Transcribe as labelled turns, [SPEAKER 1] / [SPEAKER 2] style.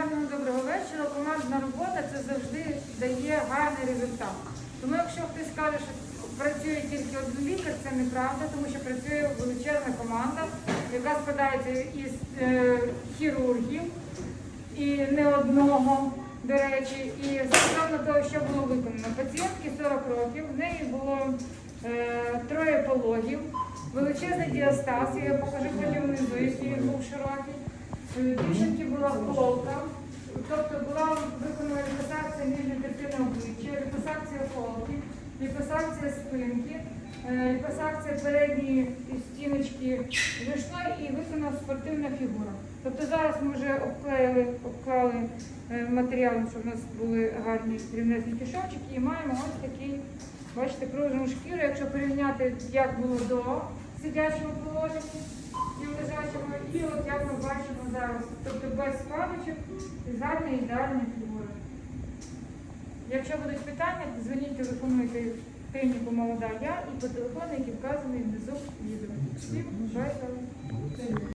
[SPEAKER 1] гарного доброго вечора. Командна робота це завжди дає гарний результат. Тому якщо хтось каже, що працює тільки один лікар, це неправда, тому що працює величезна команда, яка складається із е, хірургів і не одного, до речі, і стосовно того, що було виконано. Пацієнтки 40 років, в неї було е, троє пологів, величезний діастаз, я покажу потім внизу, який був широкий. Е, Дівчинки була холка, тобто була виконана ліпосакція нижньої частини обличчя, ліпосакція холки, ліпосакція спинки, е, передньої стіночки вийшла і виконана спортивна фігура. Тобто зараз ми вже обклеїли, обклали е, матеріалом, щоб у нас були гарні рівнесенькі шовчики, і маємо ось такий, бачите, пружну шкіру, якщо порівняти, як було до сидячого положення і лежачого, і от як ми бачимо зараз, тобто без складочок і гарна ідеальна. Якщо будуть питання, дзвоніть, телефонуйте техніку молода я і по телефону, який вказаний внизу відео. Всім бажаю.